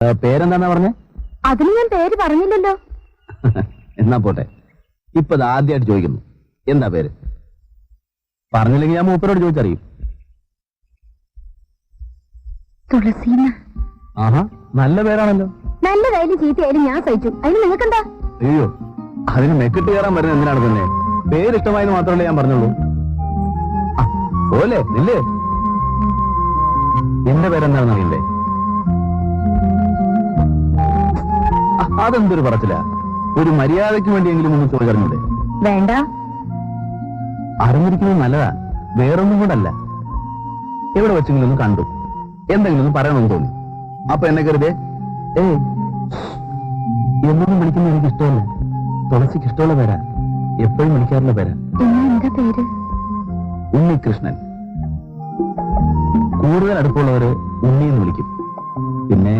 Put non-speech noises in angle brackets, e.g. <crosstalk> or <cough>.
പേരെന്താന്നാ പറഞ്ഞേ? അതിന് ഞാൻ പേര് പറഞ്ഞില്ലല്ലോ. <laughs> എന്നാ പോട്ടെ. ഇപ്പൊ ആദ്യമായിട്ട് ചോദിക്കുന്നു. എന്താ പേര്? പറഞ്ഞില്ലെങ്കിൽ ഞാൻ മൂപ്പരോട് ചോദിച്ചറിയും. തുളസീന ആഹാ നല്ല പേരാണല്ലോ. നല്ലതായാലും ചീത്തയായാലും ഞാൻ സഹിച്ചു. അതിന് നിങ്ങൾക്കെന്താ? അയ്യോ അതിന് മെക്കിട്ട് കയറാൻ വരുന്നത് എന്തിനാണ് തന്നെ പേരിഷ്ടമായെന്ന് മാത്രമല്ലേ ഞാൻ പറഞ്ഞുള്ളൂ. പോലെ നില്ലേ? എന്റെ പേരെന്താണെന്ന് അറിയില്ലേ അതെന്തൊരു പറച്ചില്ല ഒരു മര്യാദയ്ക്ക് വേണ്ടിയെങ്കിലും ഒന്ന് ചോദിച്ചറിഞ്ഞൂടെ വേണ്ട. അറിഞ്ഞിരിക്കുന്നത് നല്ലതാ. വേറൊന്നും കൊണ്ടല്ല. എവിടെ വെച്ചെങ്കിലും ഒന്ന് കണ്ടു. എന്തെങ്കിലും ഒന്ന് പറയണമെന്ന് തോന്നി. അപ്പൊ എന്നെ കരുതേ ഏ എന്നൊന്നും വിളിക്കുന്നത് എനിക്ക് ഇഷ്ടമല്ല. തുളസിക്ക് ഇഷ്ടമുള്ള പേരാ. എപ്പോഴും വിളിക്കാറുള്ള പേരാ. പേര്? ഉണ്ണികൃഷ്ണൻ. കൂടുതൽ അടുപ്പമുള്ളവര് ഉണ്ണി എന്ന് വിളിക്കും. പിന്നെ